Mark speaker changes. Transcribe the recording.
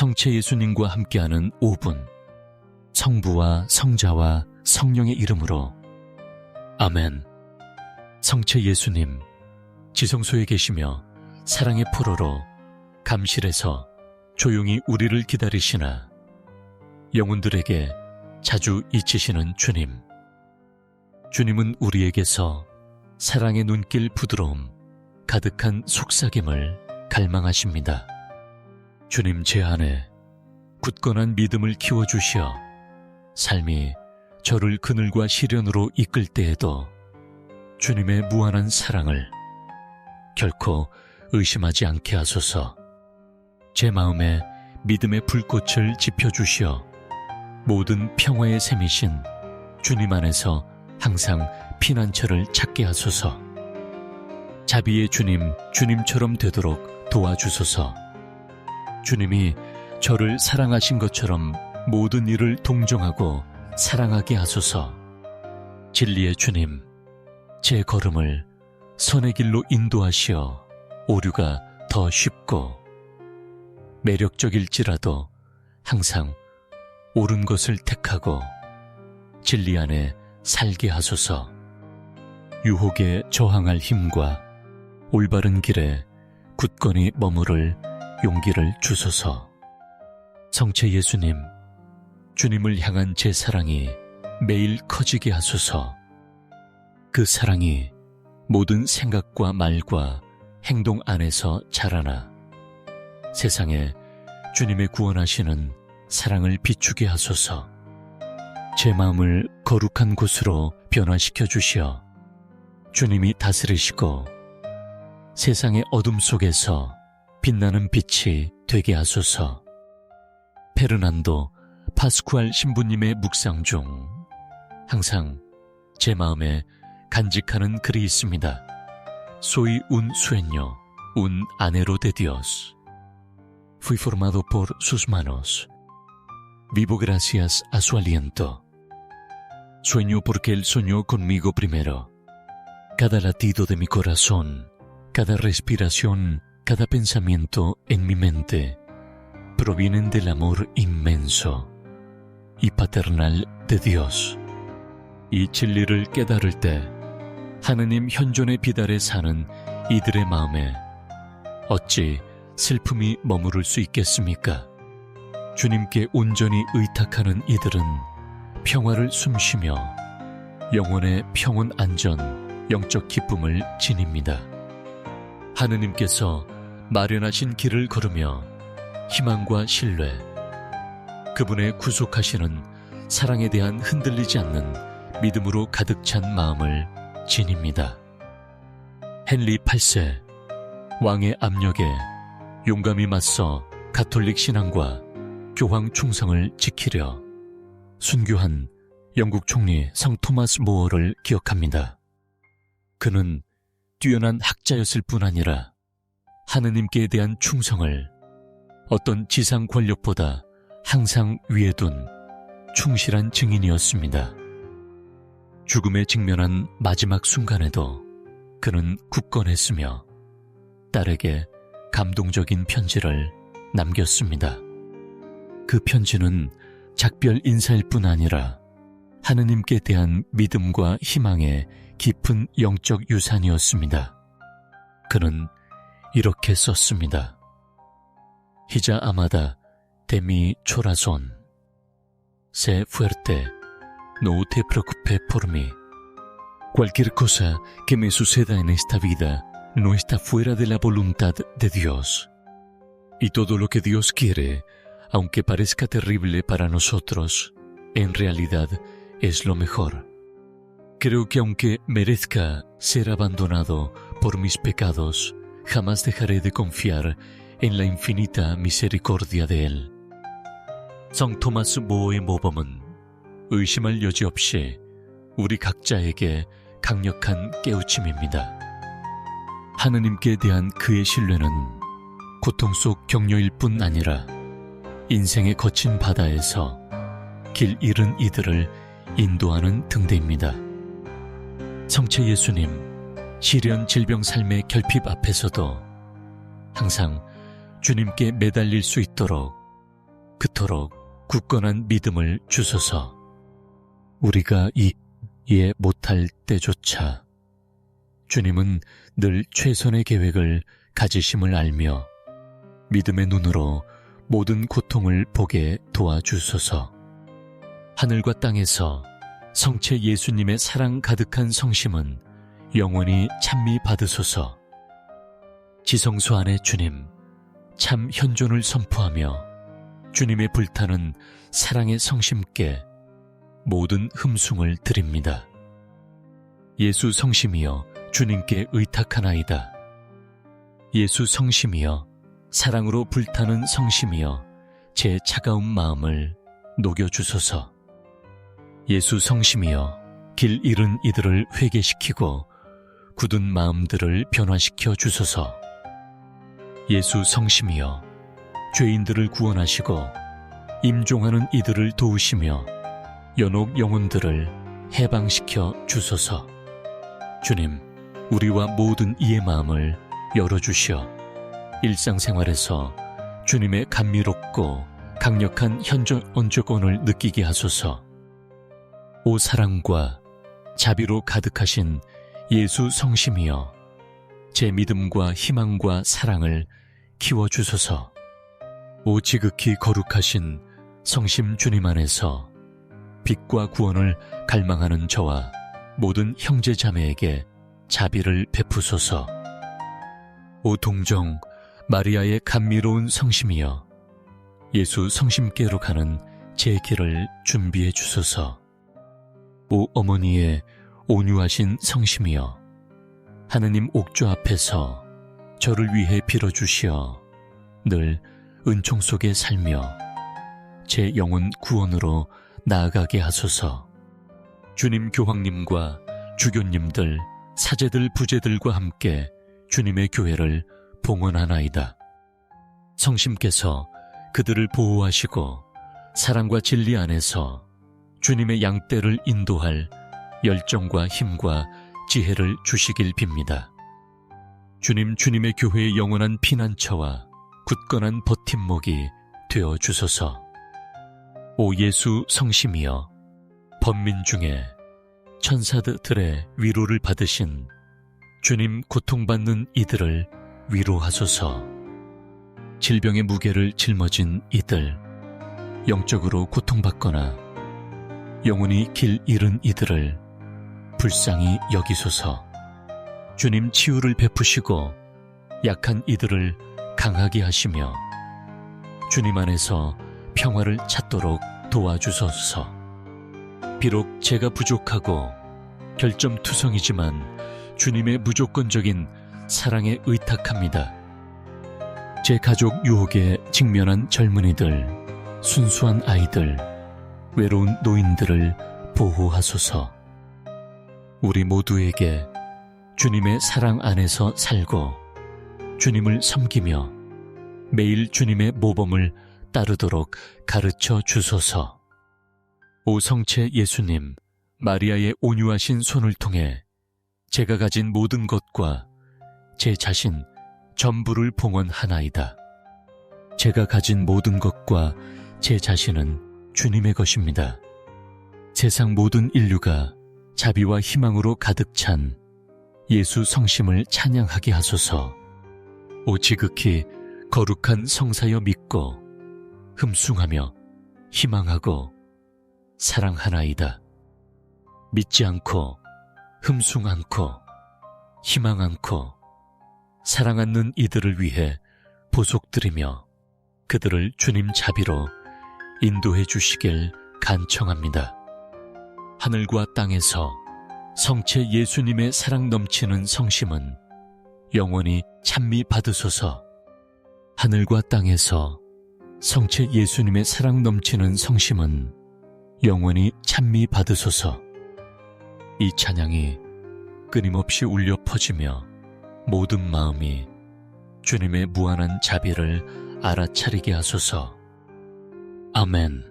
Speaker 1: 성체 예수님과 함께하는 5분. 성부와 성자와 성령의 이름으로. 아멘. 성체 예수님, 지성소에 계시며 사랑의 포로로 감실에서 조용히 우리를 기다리시나 영혼들에게 자주 잊히시는 주님. 주님은 우리에게서 사랑의 눈길 부드러움, 가득한 속삭임을 갈망하십니다. 주님 제 안에 굳건한 믿음을 키워주시어 삶이 저를 그늘과 시련으로 이끌 때에도 주님의 무한한 사랑을 결코 의심하지 않게 하소서. 제 마음에 믿음의 불꽃을 지펴주시어 모든 평화의 셈이신 주님 안에서 항상 피난처를 찾게 하소서. 자비의 주님, 주님처럼 되도록 도와주소서 주님이 저를 사랑하신 것처럼 모든 일을 동정하고 사랑하게 하소서. 진리의 주님, 제 걸음을 선의 길로 인도하시어 오류가 더 쉽고 매력적일지라도 항상 옳은 것을 택하고 진리 안에 살게 하소서. 유혹에 저항할 힘과 올바른 길에 굳건히 머무를 용기를 주소서. 성체 예수님, 주님을 향한 제 사랑이 매일 커지게 하소서. 그 사랑이 모든 생각과 말과 행동 안에서 자라나 세상에 주님의 구원하시는 사랑을 비추게 하소서. 제 마음을 거룩한 곳으로 변화시켜 주시어 주님이 다스리시고 세상의 어둠 속에서 빛나는 빛이 되게 하소서. 페르난도 파스쿠알 신부님의 묵상 중 항상 제 마음에 간직하는 글이 있습니다. Soy un sueño, un anhelo de Dios. Fui formado por sus manos. Vivo gracias a su aliento. Sueño porque Él soñó conmigo primero. Cada latido de mi corazón, cada respiración cada pensamiento en mi mente provienen del amor inmenso y paternal de Dios. 이 진리를 깨달을 때 하느님 현존의 비달에 사는 이들의 마음에 어찌 슬픔이 머무를 수 있겠습니까? 주님께 온전히 의탁하는 이들은 평화를 숨쉬며 영혼의 평온 안전, 영적 기쁨을 지닙니다. 하느님께서 마련하신 길을 걸으며 희망과 신뢰, 그분의 구속하시는 사랑에 대한 흔들리지 않는 믿음으로 가득 찬 마음을 지닙니다. 헨리 8세, 왕의 압력에 용감히 맞서 가톨릭 신앙과 교황 충성을 지키려 순교한 영국 총리 성 토마스 모어를 기억합니다. 그는 뛰어난 학자였을 뿐 아니라 하느님께 대한 충성을 어떤 지상 권력보다 항상 위에 둔 충실한 증인이었습니다. 죽음에 직면한 마지막 순간에도 그는 굳건했으며 딸에게 감동적인 편지를 남겼습니다. 그 편지는 작별 인사일 뿐 아니라 하느님께 대한 믿음과 희망의 깊은 영적 유산이었습니다. 그는 이렇게 썼습니다. Hija amada de mi corazón, sé fuerte, no te preocupes por mí. Cualquier cosa que me suceda en esta vida no está fuera de la voluntad de Dios. Y todo lo que Dios quiere, aunque parezca terrible para nosotros, en realidad es lo mejor. Creo que aunque merezca ser abandonado por mis pecados, jamás dejaré de confiar en la infinita misericordia de Él. 성 토마스 모어의 모범은 의심할 여지 없이 우리 각자에게 강력한 깨우침입니다. 하느님께 대한 그의 신뢰는 고통 속 격려일 뿐 아니라 인생의 거친 바다에서 길 잃은 이들을 인도하는 등대입니다. 성체 예수님, 시련 질병 삶의 결핍 앞에서도 항상 주님께 매달릴 수 있도록 그토록 굳건한 믿음을 주소서. 우리가 이 이해 못할 때조차 주님은 늘 최선의 계획을 가지심을 알며 믿음의 눈으로 모든 고통을 보게 도와주소서. 하늘과 땅에서 성체 예수님의 사랑 가득한 성심은 영원히 찬미 받으소서. 지성소 안에 주님, 참 현존을 선포하며 주님의 불타는 사랑의 성심께 모든 흠숭을 드립니다. 예수 성심이여 주님께 의탁하나이다. 예수 성심이여 사랑으로 불타는 성심이여 제 차가운 마음을 녹여주소서. 예수 성심이여 길 잃은 이들을 회개시키고 굳은 마음들을 변화시켜 주소서. 예수 성심이여 죄인들을 구원하시고 임종하는 이들을 도우시며 연옥 영혼들을 해방시켜 주소서. 주님, 우리와 모든 이의 마음을 열어주시어 일상생활에서 주님의 감미롭고 강력한 현존 언조권을 느끼게 하소서. 오 사랑과 자비로 가득하신 예수 성심이여 제 믿음과 희망과 사랑을 키워주소서. 오 지극히 거룩하신 성심 주님 안에서 빛과 구원을 갈망하는 저와 모든 형제 자매에게 자비를 베푸소서. 오 동정 마리아의 감미로운 성심이여 예수 성심께로 가는 제 길을 준비해 주소서. 오 어머니의 온유하신 성심이여 하느님 옥조 앞에서 저를 위해 빌어주시어 늘 은총 속에 살며 제 영혼 구원으로 나아가게 하소서. 주님 교황님과 주교님들, 사제들, 부제들과 함께 주님의 교회를 봉헌하나이다. 성심께서 그들을 보호하시고 사랑과 진리 안에서 주님의 양떼를 인도할 열정과 힘과 지혜를 주시길 빕니다. 주님, 주님의 교회의 영원한 피난처와 굳건한 버팀목이 되어 주소서. 오 예수 성심이여 번민 중에 천사들의 위로를 받으신 주님 고통받는 이들을 위로하소서 질병의 무게를 짊어진 이들 영적으로 고통받거나 영혼이 길 잃은 이들을 불쌍히 여기소서 주님 치유를 베푸시고 약한 이들을 강하게 하시며 주님 안에서 평화를 찾도록 도와주소서. 비록 제가 부족하고 결점투성이지만 주님의 무조건적인 사랑에 의탁합니다. 제 가족 유혹에 직면한 젊은이들, 순수한 아이들, 외로운 노인들을 보호하소서. 우리 모두에게 주님의 사랑 안에서 살고 주님을 섬기며 매일 주님의 모범을 따르도록 가르쳐 주소서. 오성체 예수님, 마리아의 온유하신 손을 통해 제가 가진 모든 것과 제 자신 전부를 봉헌하나이다. 제가 가진 모든 것과 제 자신은 주님의 것입니다. 세상 모든 인류가 자비와 희망으로 가득 찬 예수 성심을 찬양하게 하소서. 오 지극히 거룩한 성사여 믿고 흠숭하며 희망하고 사랑하나이다. 믿지 않고 흠숭 않고 희망 않고 사랑 않는 이들을 위해 보속드리며 그들을 주님 자비로 인도해 주시길 간청합니다. 하늘과 땅에서 성체 예수님의 사랑 넘치는 성심은 영원히 찬미 받으소서 하늘과 땅에서 성체 예수님의 사랑 넘치는 성심은 영원히 찬미 받으소서. 이 찬양이 끊임없이 울려 퍼지며 모든 마음이 주님의 무한한 자비를 알아차리게 하소서. 아멘.